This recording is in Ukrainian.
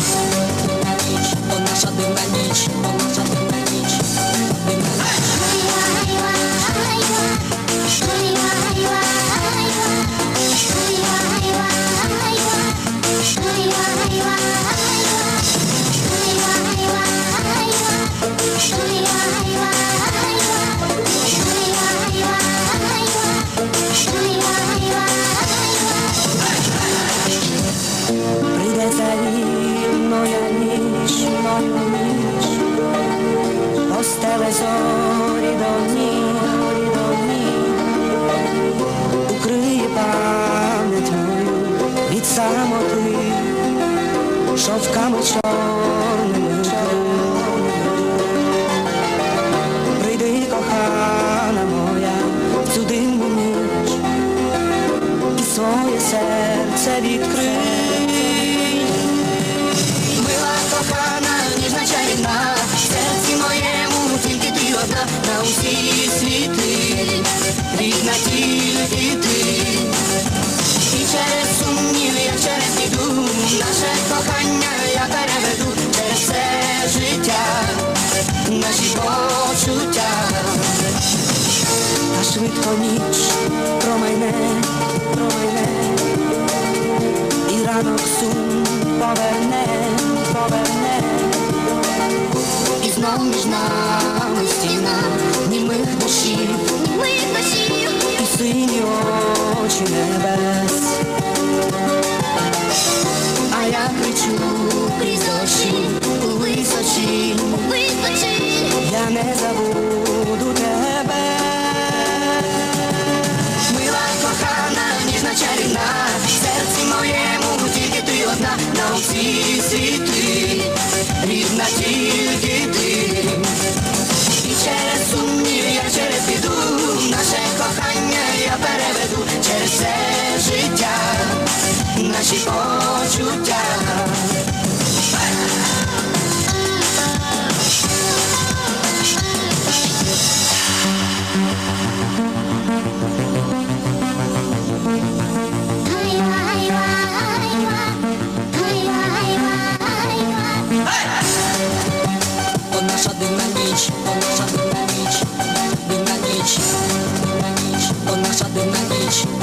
ніч, о наша дивна ніч, о наша самоти, шовками чорними. Прийди, кохана моя, в цю дивну ніч і своє серце відкрий. Мила кохана, ніжна чарівна, в серці моєму тільки ти одна на усі світи, рідна тільки ти. І через швидко ніч промайне, промайне, і ранок сум поверне, поверне, і знов між нами. всі світи, рідна тільки. beach, on nasza na beach, na.